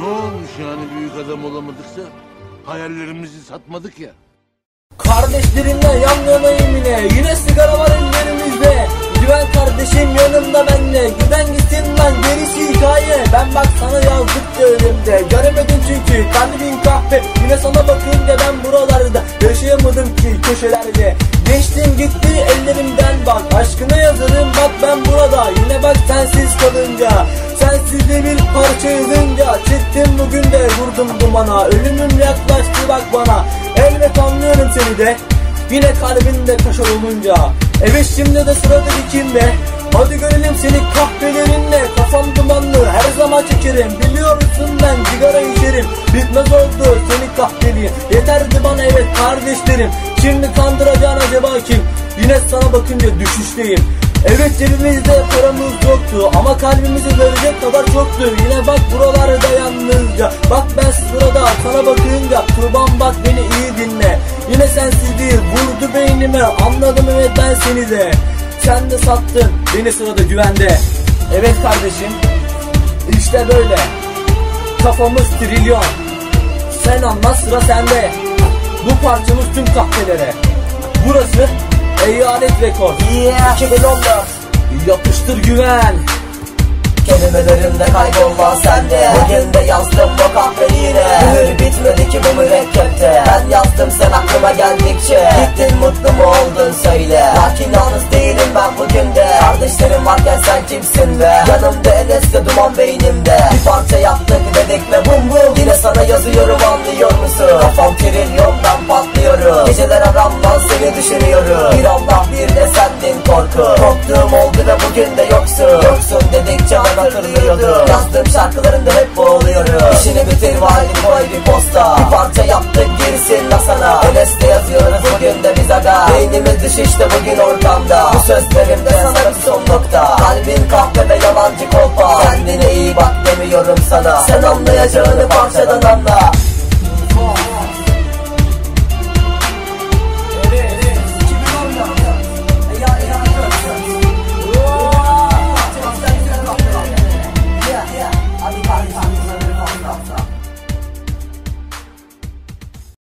Hani büyük adam olamadıksa hayallerimizi satmadık ya. Kardeşlerimle yan yanayım yine. Yine sigara var ellerimizde. Güven kardeşim yanımda benle Giden gitsin lan gerisi hikaye. Ben bak sana yazdık önümde Göremedin çünkü kalbin kahve Yine sana bakınca ben buralarda Yaşayamadım ki köşelerde ben burada. Yine bak sensiz kalınca Sensiz de bir parça yazınca Çıktım bugün de vurdum dumana. Ölümüm yaklaştı bak bana. Elbet anlıyorum seni de. Yine kalbinde kaşar olunca. Evet şimdi de sıradaki kimde Hadi görelim seni kahvelerinle Kafam dumanlı her zaman çekerim. Biliyorsun ben sigara içerim. Bitmez oldu seni kahveliğin Yeterdi bana evet kardeşlerim. Şimdi kandıracağın acaba kim? Yine sana bakınca düşüşteyim Evet cebimizde paramız yoktu Ama kalbimizi verecek kadar çoktu. Yine bak buralarda yalnızca. Bak ben sırada sana bakınca. Tuğban bak beni iyi dinle. Yine sensiz değil vurdu beynime. Anladım evet ben seni de. Sen de sattın beni sırada güvende. Evet kardeşim işte böyle. Kafamız trilyon. Sen anlat sıra sende. Bu parçamız tüm kahvelere. Burası Eyalet Rekor. Yeah. 2014 Yapıştır güven. Kelimelerimde kaybolma sende. Bugün de yazdım o kahveliğine. Mühür bitmedi ki bu mürekkepte. Ben yazdım sen aklıma geldikçe. Gittin mutlu mu oldun söyle. Lakin yalnız değilim ben bugün de. Kardeşlerim varken sen kimsin be? Yanımda Enes'le duman beynimde Bir parça yaptık dedik ve bum bum. Yine sana yazıyorum anlıyor musun? Kafam trilyondan patlıyorum. Geceler aramdan seni düşünüyorum. Bir Allah bir de sendin korku Korktuğum oldu ve bugün de yoksun. Yoksun dedikçe ben hatırlıyordum. Yazdığım şarkılarında hep boğuluyorum. İşini bitir vali koy bir posta. Bir parça yaptık girsin la sana Enes'te yazıyoruz bugün de biz aga Beynimiz düşüşte bugün ortamda. Bu sözlerimde bir son nokta. Kalbin kahve ve yalancı kolpa. Kendine iyi bak demiyorum sana. Sen 在这里放下的男的。